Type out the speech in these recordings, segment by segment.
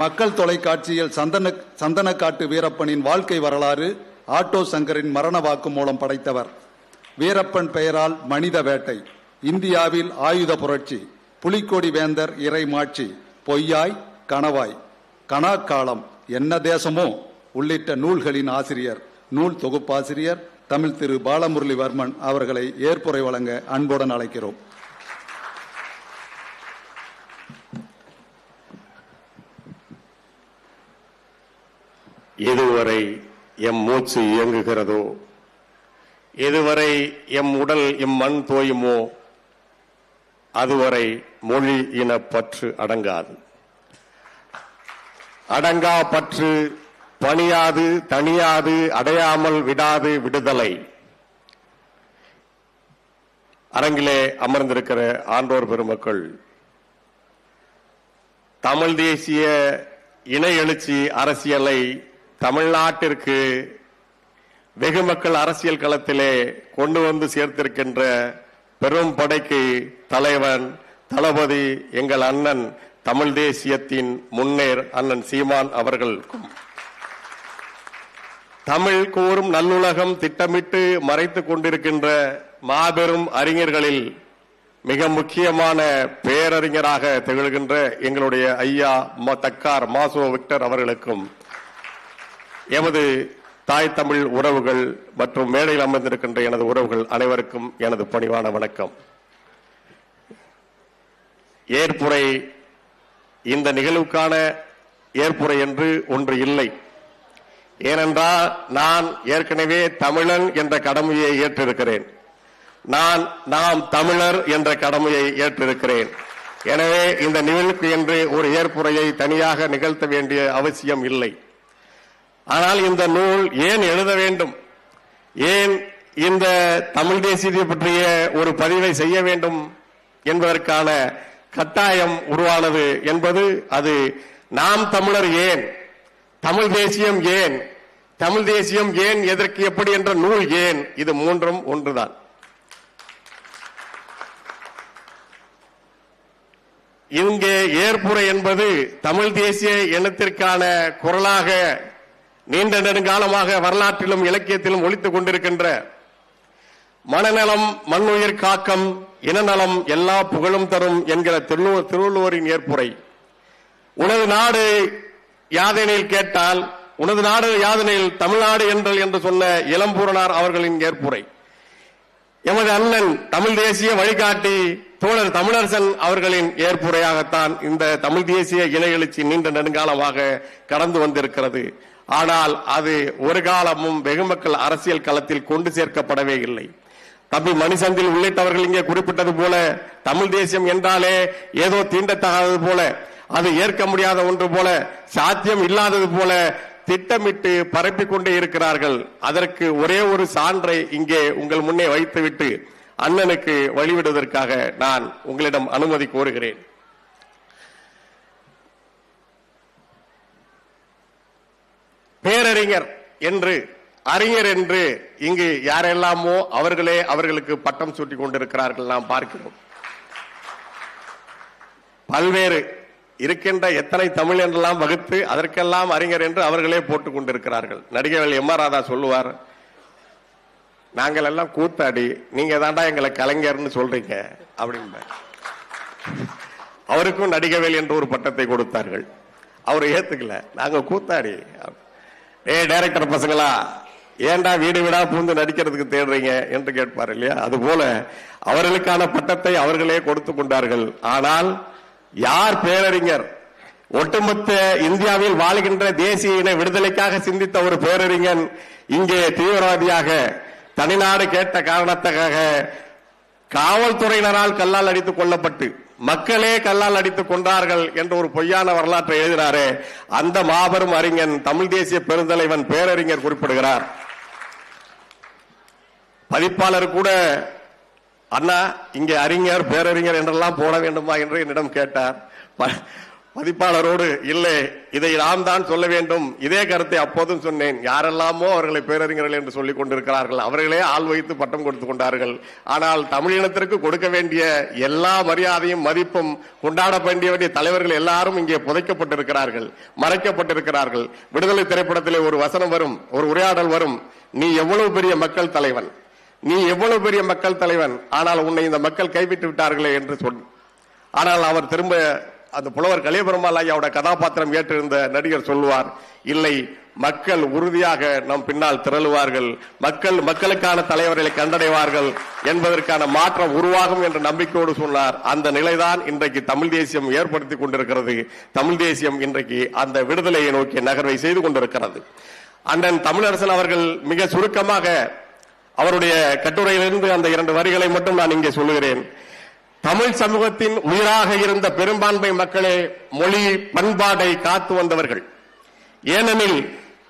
மக்கள் தொலைக்காட்சியில் சந்தன சந்தனக்காட்டு வீரப்பனின் வாழ்க்கை வரலாறு ஆட்டோ சங்கரின் மரண வாக்குமூலம் படைத்தவர். வீரப்பன் பெயரால் மனித வேட்டை இந்தியாவில் ஆயுத புரட்சி புலிக்கொடி வேந்தர் இறைமாட்சி பொய்யாய் கணவாய் கணாக்காலம் என்ன தேசமோ உள்ளிட்ட நூல்களின் ஆசிரியர் நூல் தொகுப்பாசிரியர் தமிழ் திரு. பாலமுரளிவர்மன் அவர்களை ஏற்புரை வழங்க அன்புடன் அழைக்கிறோம். எதுவரை எம் மூச்சு இயங்குகிறதோ? எதுவரை எம் உடல் எம் மண் தோயுமோ? அதுவரை மொழி இன பற்று அடங்காது. அடங்கா பற்று பணியாது தணியாது அடையாமல் விடாது விடுதலை. அரங்கிலே அமர்ந்திருக்கிற ஆண்டோர் பெருமக்கள் தமிழ் தேசிய இன எழுச்சி அரசியலை தமிழ்நாட்டிற்கு வெகு மக்கள் அரசியல் களத்திலே கொண்டு வந்து சேர்த்திருக்கின்ற பெரும் படைக்கு தலைவன் தளபதி எங்கள் அண்ணன் தமிழ் தேசியத்தின் முன்னேர் அண்ணன் சீமான் அவர்களுக்கும் தமிழ் கூறும் நல்லுலகம் திட்டமிட்டு மறைத்துக் கொண்டிருக்கின்ற மாபெரும் அறிஞர்களில் மிக முக்கியமான பேரறிஞராக திகழ்கின்ற எங்களுடைய ஐயா ம- தக்கார் மாசோ விக்டர் அவர்களுக்கும் எமது தாய் தமிழ் உறவுகள் மற்றும் மேடையில் அமர்ந்திருக்கின்ற எனது உறவுகள் அனைவருக்கும் எனது பணிவான வணக்கம். ஏற்புரை இந்த நிகழ்வுக்கான ஏற்புரை என்று ஒன்று இல்லை. ஏனென்றால் நான் ஏற்கனவே தமிழன் என்ற கடமையை ஏற்றிருக்கிறேன். நான் நாம் தமிழர் என்ற கடமையை ஏற்றிருக்கிறேன். எனவே இந்த நிகழ்வுக்கு என்று ஒரு ஏற்புரையை தனியாக நிகழ்த்த வேண்டிய அவசியம் இல்லை. ஆனால் இந்த நூல் ஏன் எழுத வேண்டும்? ஏன் இந்த தமிழ் தேசியத்தை பற்றிய ஒரு பதிவை செய்ய வேண்டும் என்பதற்கான கட்டாயம் உருவானது என்பது அது நாம் தமிழர் ஏன்? தமிழ் தேசியம் ஏன்? தமிழ் தேசியம் ஏன் எதற்கு எப்படி என்ற நூல் ஏன்? இது மூன்றும் ஒன்றுதான். இங்கே ஏற்புரை என்பது தமிழ் தேசிய இனத்திற்கான குரலாக நீண்ட நெடுங்காலமாக வரலாற்றிலும் இலக்கியத்திலும் ஒழித்துக் கொண்டிருக்கின்ற மனநலம் மண்ணுயிர் காக்கம் இனநலம் எல்லா புகழும் தரும் என்கிற திருவள்ளுவரின் ஏற்புரை. உனது நாடு யாதெனில் கேட்டால் உனது நாடு யாதெனில் தமிழ்நாடு என்றல் என்று சொன்ன இளம்பூரனார் அவர்களின் ஏற்புரை. எமது அண்ணன் தமிழ் தேசிய வழிகாட்டி தோழர் தமிழரசன் அவர்களின் ஏற்புரையாகத்தான் இந்த தமிழ் தேசிய இன எழுச்சி நீண்ட நெடுங்காலமாக கடந்து வந்திருக்கிறது. ஆனால் அது ஒரு காலமும் வெகுமக்கள் அரசியல் களத்தில் கொண்டு சேர்க்கப்படவே இல்லை. தம்பி மணிசந்தில் உள்ளிட்டவர்கள் இங்கே குறிப்பிட்டது போல தமிழ் தேசியம் என்றாலே ஏதோ தீண்டத்தகாதது போல அது ஏற்க முடியாத ஒன்று போல சாத்தியம் இல்லாதது போல திட்டமிட்டு பரப்பிக் கொண்டே இருக்கிறார்கள். அதற்கு ஒரே ஒரு சான்றை இங்கே உங்கள் முன்னே வைத்துவிட்டு அண்ணனுக்கு வழிவிடுவதற்காக நான் உங்களிடம் அனுமதி கோருகிறேன். பேரறிஞர் என்று அறிஞர் என்று இங்கு யாரெல்லாமோ அவர்களே அவர்களுக்கு பட்டம் சூட்டி கொண்டிருக்கிறார்கள் நாம் பார்க்கிறோம். பல்வேறு இருக்கின்ற எத்தனை தமிழ் என்றெல்லாம் வகுத்து அதற்கெல்லாம் அறிஞர் என்று அவர்களே போட்டுக் கொண்டிருக்கிறார்கள். நடிகர்கள் எம் ஆர் ராதா சொல்லுவார் நாங்கள் எல்லாம் கூத்தாடி நீங்க தாண்டா எங்களை கலைஞர்னு சொல்றீங்க அப்படின்னு அவருக்கும் நடிகவேல் என்று ஒரு பட்டத்தை கொடுத்தார்கள். அவர் ஏத்துக்கல நாங்க கூத்தாடி ஏ டைரக்டர் பசங்களா ஏன்டா வீடு வீடா பூந்து நடிக்கிறதுக்கு தேடுறீங்க என்று கேட்பார் இல்லையா? அது போல அவர்களுக்கான பட்டத்தை அவர்களே கொடுத்து கொண்டார்கள். ஆனால் யார் பேரறிஞர்? ஒட்டுமொத்த இந்தியாவில் வாழ்கின்ற தேசிய இன விடுதலைக்காக சிந்தித்த ஒரு பேரறிஞன் இங்கே தீவிரவாதியாக தனிநாடு கேட்ட காரணத்துக்காக காவல்துறையினரால் கல்லால் அடித்துக் கொல்லப்பட்டு மக்களே கல்லால் அடித்துக் கொண்டார்கள் என்ற ஒரு பொய்யான வரலாற்றை எழுதினாரே. அந்த மாபெரும் அறிஞன் தமிழ் தேசிய பெருந்தலைவன் பேரறிஞர் குறிப்பிடுகிறார். பதிப்பாளர் கூட அண்ணா இங்கே அறிஞர் பேரறிஞர் என்றெல்லாம் போட வேண்டுமா? என்று என்னிடம் கேட்டார். பதிப்பாளரோடு இல்லை இதை நாம் தான் சொல்ல வேண்டும். இதே கருத்தை அப்போதும் சொன்னேன். யாரெல்லாமோ அவர்களை பேரறிஞர்கள் என்று சொல்லிக் கொண்டிருக்கிறார்கள். அவர்களே ஆள் வைத்து பட்டம் கொடுத்து கொண்டார்கள். ஆனால் தமிழினத்திற்கு கொடுக்க வேண்டிய எல்லா மரியாதையும் மதிப்பும் கொண்டாட வேண்டிய வேண்டிய தலைவர்கள் எல்லாரும் இங்கே புதைக்கப்பட்டிருக்கிறார்கள் மறைக்கப்பட்டிருக்கிறார்கள். விடுதலை திரைப்படத்திலே ஒரு வசனம் வரும் ஒரு உரையாடல் வரும். நீ எவ்வளவு பெரிய மக்கள் தலைவன்? நீ எவ்வளவு பெரிய மக்கள் தலைவன்? ஆனால் உன்னை இந்த மக்கள் கைவிட்டு விட்டார்களே என்று சொல். ஆனால் அவர் திரும்ப அந்த புலவர் கலியபெருமாள் ஐயாவோட கதாபாத்திரம் ஏற்றிருந்த நடிகர் சொல்லுவார் இல்லை மக்கள் உறுதியாக நம் பின்னால் திரளுவார்கள். மக்கள் மக்களுக்கான தலைவர்களை கண்டடைவார்கள் என்பதற்கான மாற்றம் உருவாகும் என்ற நம்பிக்கையோடு சொன்னார். அந்த நிலைதான் இன்றைக்கு தமிழ் தேசியம் ஏற்படுத்தி கொண்டிருக்கிறது. தமிழ் தேசியம் இன்றைக்கு அந்த விடுதலையை நோக்கி நகர்வை செய்து கொண்டிருக்கிறது. அண்ணன் தமிழரசன் அவர்கள் மிக சுருக்கமாக அவருடைய கட்டுரையிலிருந்து அந்த இரண்டு வரிகளை மட்டும் நான் இங்கே சொல்லுகிறேன். தமிழ் சமூகத்தின் உயிராக இருந்த பெரும்பான்மை மக்களே மொழி பண்பாடை காத்து வந்தவர்கள். ஏனெனில்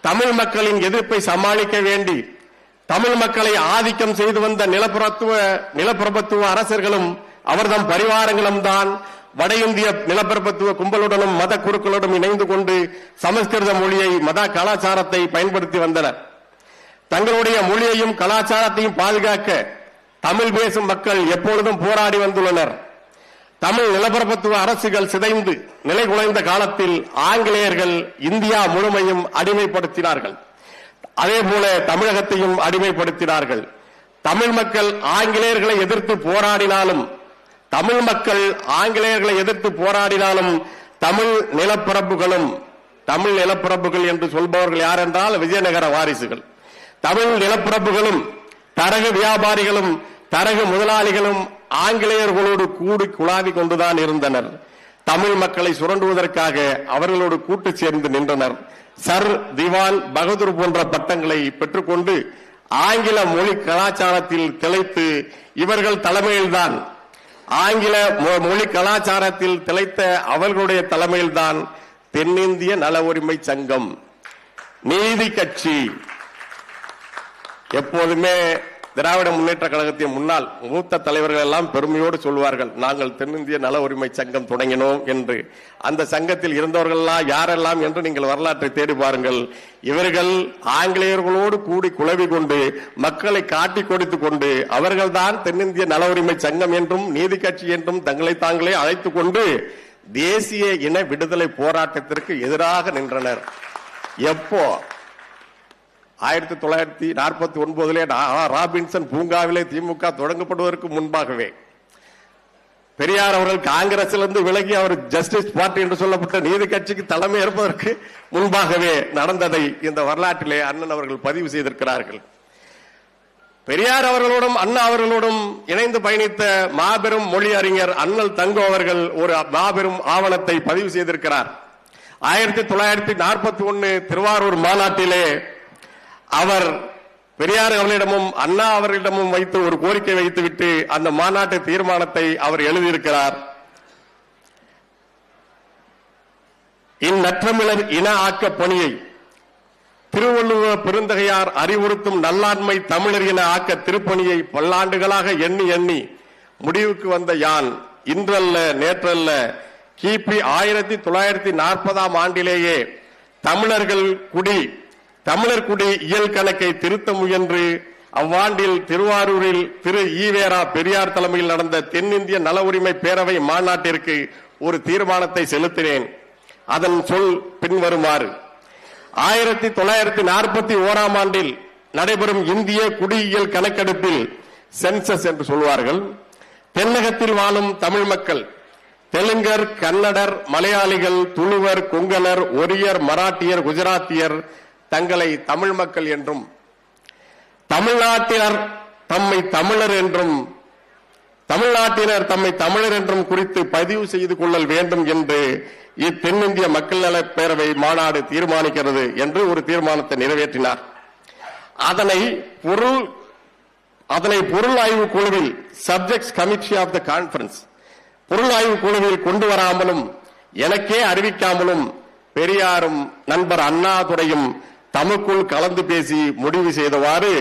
தமிழ் மக்களின் எதிர்ப்பை சமாளிக்க வேண்டி தமிழ் மக்களை ஆதிக்கம் செய்து வந்த நிலப்புறத்துவ நிலப்பிரபத்துவ அரசர்களும் அவர்தம் பரிவாரங்களும் தான் வட இந்திய நிலப்பரப்பத்துவ கும்பலுடனும் மத குருக்களுடன் இணைந்து கொண்டு சமஸ்கிருத மொழியை மத கலாச்சாரத்தை பயன்படுத்தி வந்தனர். தங்களுடைய மொழியையும் கலாச்சாரத்தையும் பாதுகாக்க தமிழ் பேசும் மக்கள் எப்பொழுதும் போராடி வந்துள்ளனர். தமிழ் நிலப்பரப்பத்துவ அரசுகள் சிதைந்து நிலை குலைந்த காலத்தில் ஆங்கிலேயர்கள் இந்தியா முழுமையும் அடிமைப்படுத்தினார்கள். அதே போல தமிழகத்தையும் அடிமைப்படுத்தினார்கள். தமிழ் மக்கள் ஆங்கிலேயர்களை எதிர்த்து போராடினாலும் தமிழ் மக்கள் ஆங்கிலேயர்களை எதிர்த்து போராடினாலும் தமிழ் நிலப்பரப்புகளும் தமிழ் நிலப்பரப்புகள் என்று சொல்பவர்கள் யார் என்றால் விஜயநகர வாரிசுகள். தமிழ் நிலப்பரப்புகளும் தரகு வியாபாரிகளும் தரகு முதலாளிகளும் ஆங்கிலேயர்களோடு கூடி குழாவி கொண்டுதான் இருந்தனர். தமிழ் மக்களை சுரண்டுவதற்காக அவர்களோடு கூட்டு சேர்ந்து நின்றனர். சர் திவான் பகதூர் போன்ற பட்டங்களை பெற்றுக்கொண்டு ஆங்கில மொழி கலாச்சாரத்தில் திளைத்து இவர்கள் தலைமையில்தான். ஆங்கில மொ- மொழி கலாச்சாரத்தில் திளைத்த அவர்களுடைய தலைமையில்தான் தென்னிந்திய நல உரிமை சங்கம். நீதி கட்சி. எப்போதுமே திராவிட முன்னேற்ற கழகத்தின் முன்னாள் மூத்த தலைவர்கள் எல்லாம் பெருமையோடு சொல்வார்கள் நாங்கள் தென்னிந்திய நல உரிமை சங்கம் தொடங்கினோம் என்று. அந்த சங்கத்தில் இருந்தவர்கள் எல்லாம் யாரெல்லாம் என்று நீங்கள் வரலாற்றை தேடி பாருங்கள். இவர்கள் ஆங்கிலேயர்களோடு கூடி குழவி கொண்டு மக்களை காட்டி கொடுத்து கொண்டு அவர்கள்தான் தென்னிந்திய நல உரிமை சங்கம் என்றும் நீதி கட்சி என்றும் தங்களை தாங்களே அழைத்துக் கொண்டு தேசிய இன விடுதலை போராட்டத்திற்கு எதிராக நின்றனர். எப்போ? ஆயிரத்தி தொள்ளாயிரத்தி நாற்பத்தி ஒன்பதிலே ராபின்சன் பூங்காவிலே திமுக தொடங்கப்படுவதற்கு முன்பாகவே பெரியார் அவர்கள் காங்கிரசிலிருந்து விலகி அவர் ஜஸ்டிஸ் பார்ட்டி என்று சொல்லப்பட்ட நீதி கட்சிக்கு தலைமை ஏற்பதற்கு முன்பாகவே நடந்ததை இந்த வரலாற்றிலே அண்ணன் அவர்கள் பதிவு செய்திருக்கிறார்கள். பெரியார் அவர்களோடும் அண்ணா அவர்களோடும் இணைந்து பயணித்த மாபெரும் மொழி அறிஞர் அண்ணல் தங்கோ அவர்கள் ஒரு மாபெரும் ஆவணத்தை பதிவு செய்திருக்கிறார். ஆயிரத்தி தொள்ளாயிரத்தி நாற்பத்தி ஒன்னு திருவாரூர் மாநாட்டிலே அவர் பெரியார் அவர்களிடமும் அண்ணா அவர்களிடமும் வைத்து ஒரு கோரிக்கை வைத்துவிட்டு அந்த மாநாட்டு தீர்மானத்தை அவர் எழுதியிருக்கிறார். இந்நற்றமிழர் இன ஆக்க பணியை திருவள்ளுவ பெருந்தகையார் அறிவுறுத்தும் நல்லாண்மை தமிழர் என ஆக்க திருப்பணியை பல்லாண்டுகளாக எண்ணி எண்ணி முடிவுக்கு வந்த யான் இன்றல்ல நேற்றல்ல கிபி ஆயிரத்தி தொள்ளாயிரத்தி நாற்பதாம் ஆண்டிலேயே தமிழர்கள் குடி தமிழர் குடி இயல் கணக்கை திருத்த முயன்று அவ்வாண்டில் திருவாரூரில் திரு ஈவேரா பெரியார் தலைமையில் நடந்த தென்னிந்திய நல உரிமை பேரவை மாநாட்டிற்கு ஒரு தீர்மானத்தை செலுத்தினேன். அதன் சொல் பின்வருமாறு. ஆயிரத்தி தொள்ளாயிரத்தி நாற்பத்தி ஓராம் ஆண்டில் நடைபெறும் இந்திய குடியியல் கணக்கெடுப்பில் சென்சஸ் என்று சொல்வார்கள். தென்னகத்தில் வாழும் தமிழ் மக்கள் தெலுங்கர் கன்னடர் மலையாளிகள் துளுவர் கொங்கலர் ஒரியர் மராட்டியர் குஜராத்தியர் தங்களை தமிழ் மக்கள் என்றும் தமிழ்நாட்டினர் தம்மை தமிழர் என்றும் தமிழ்நாட்டினர் தம்மை தமிழர் என்றும் குறித்து பதிவு செய்து கொள்ளல் வேண்டும் என்று இத்தென்னிந்திய மக்கள் நல பேரவை மாநாடு தீர்மானிக்கிறது என்று ஒரு தீர்மானத்தை நிறைவேற்றினார். அதனை பொருள் அதனை பொருள் ஆய்வு குழுவில் subject committee of the conference பொருள் ஆய்வு குழுவில் கொண்டு வராமலும் எனக்கே அறிவிக்காமலும் பெரியாரும் நண்பர் அண்ணாதுரையும் தமக்குள் கலந்து பேசி முடிவு செய்தவாறு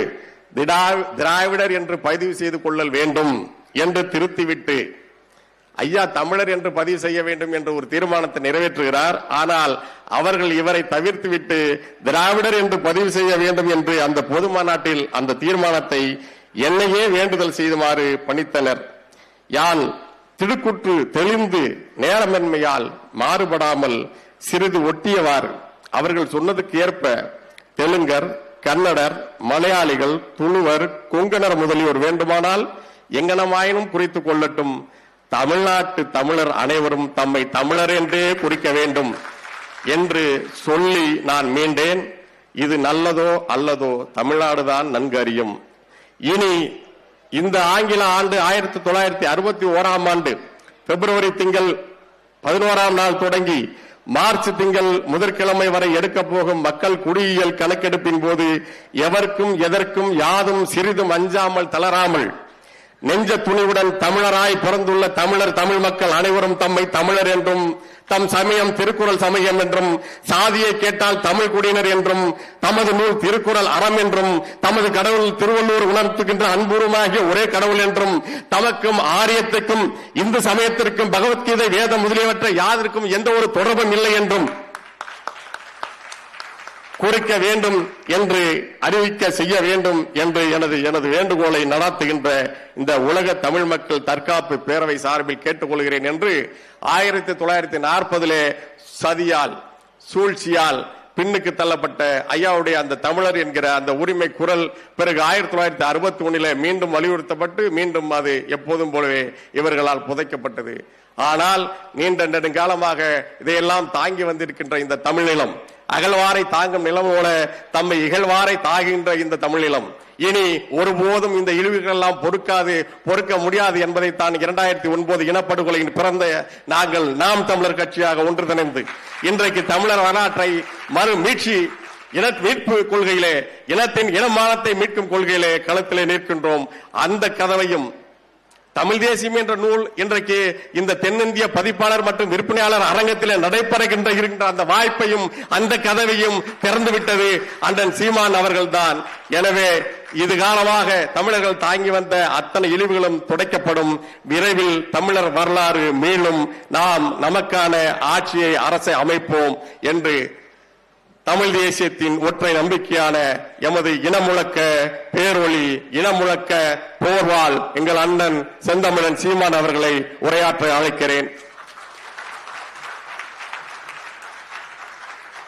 திராவிடர் என்று பதிவு செய்து கொள்ளல் வேண்டும் என்று திருத்திவிட்டு ஐயா தமிழர் என்று பதிவு செய்ய வேண்டும் என்ற ஒரு தீர்மானத்தை நிறைவேற்றுகிறார். ஆனால் அவர்கள் இவரை தவிர்த்துவிட்டு திராவிடர் என்று பதிவு செய்ய வேண்டும் என்று அந்த பொது மாநாட்டில் அந்த தீர்மானத்தை என்னையே வேண்டுதல் செய்துமாறு பணித்தனர். யான் திடுக்குற்று தெளிந்து நேரமென்மையால் மாறுபடாமல் சிறிது ஒட்டியவாறு அவர்கள் சொன்னதுக்கு ஏற்ப தெலுங்கர் கன்னடர் மலையாளிகள் துளுவர் கொங்கணர் முதலியோர் வேண்டுமானால் எங்கனமாயினும் குறித்துக் கொள்ளட்டும். தமிழ்நாட்டு தமிழர் அனைவரும் தம்மை தமிழர் என்றே குறிக்க வேண்டும் என்று சொல்லி நான் மீண்டேன். இது நல்லதோ அல்லதோ தமிழ்நாடுதான் நன்கு அறியும். இனி இந்த ஆங்கில ஆண்டு ஆயிரத்தி தொள்ளாயிரத்தி அறுபத்தி ஓராம் ஆண்டு பிப்ரவரி திங்கள் பதினோராம் நாள் தொடங்கி மார்ச் திங்கள் முதற்கிழமை வரை எடுக்கப் போகும் மக்கள் குடியியல் கணக்கெடுப்பின் போது எவர்க்கும் எதற்கும் யாதும் சிறிதும் அஞ்சாமல் தளராமல் நெஞ்ச துணிவுடன் தமிழராய் பிறந்துள்ள தமிழர் தமிழ் மக்கள் அனைவரும் தம்மை தமிழர் என்றும் தம் சமயம் திருக்குறள் சமயம் என்றும் சாதியை கேட்டால் தமிழ் குடியினர் என்றும் தமது நூல் திருக்குறள் அறம் என்றும் தமது கடவுள் திருவள்ளூர் உணர்த்துகின்ற அன்புருமாகிய ஒரே கடவுள் என்றும் தமக்கும் ஆரியத்துக்கும் இந்து சமயத்திற்கும் பகவத்கீதை வேதம் முதலியவற்றை யாதற்கும் எந்த ஒரு தொடர்பும் இல்லை என்றும். குறிக்க வேண்டும் என்று அறிவிக்க செய்ய வேண்டும் என்று எனது எனது வேண்டுகோளை நடாத்துகின்ற இந்த உலக தமிழ் மக்கள் தற்காப்பு பேரவை சார்பில் கேட்டுக்கொள்கிறேன் என்று ஆயிரத்தி தொள்ளாயிரத்தி நாற்பதிலே சதியால் சூழ்ச்சியால் பின்னுக்கு தள்ளப்பட்ட ஐயாவுடைய அந்த தமிழர் என்கிற அந்த உரிமை குரல் பிறகு ஆயிரத்தி தொள்ளாயிரத்தி அறுபத்தி ஒண்ணில மீண்டும் வலியுறுத்தப்பட்டு மீண்டும் அது எப்போதும் போலவே இவர்களால் புதைக்கப்பட்டது. ஆனால் நீண்ட நெடுங்காலமாக இதையெல்லாம் தாங்கி வந்திருக்கின்ற இந்த தமிழ்நிலம் அகழ்வாரை தாங்கும் நிலம் போல தம்மை இகழ்வாரை தாகின்ற இந்த தமிழ்நிலம் இனி ஒருபோதும் இந்த இழிவுகள் எல்லாம் பொறுக்காது பொறுக்க முடியாது என்பதை தான் இரண்டாயிரத்தி ஒன்பது இனப்படுகொலையின் பிறந்த நாங்கள் நாம் தமிழர் கட்சியாக ஒன்றுதிணைந்து இன்றைக்கு தமிழர் வரலாற்றை மறு மீட்சி இன மீட்பு கொள்கையிலே இனத்தின் இனமானத்தை மீட்கும் கொள்கையிலே களத்திலே நிற்கின்றோம். அந்த கதவையும் தமிழ் தேசியம் என்ற நூல் இன்றைக்கு இந்த தென்னிந்திய பதிப்பாளர் மற்றும் விற்பனையாளர் அரங்கத்தில் நடைபெறுகின்ற இருக்கின்ற அந்த வாய்ப்பையும் அந்த கதவையும் திறந்து விட்டது அண்ணன் சீமான் அவர்கள்தான். எனவே இது காலமாக தமிழர்கள் தாங்கி வந்த அத்தனை இழிவுகளும் துடைக்கப்படும். விரைவில் தமிழர் வரலாறு மீளும் நாம் நமக்கான ஆட்சியை அரசை அமைப்போம் என்று தமிழ் தேசியத்தின் ஒற்றை நம்பிக்கையான எமது இனமுழக்க பேரொளி இனமுழக்க போர்வால் எங்கள் அண்ணன் செந்தமிழன் சீமான் அவர்களை உரையாற்ற அழைக்கிறேன்.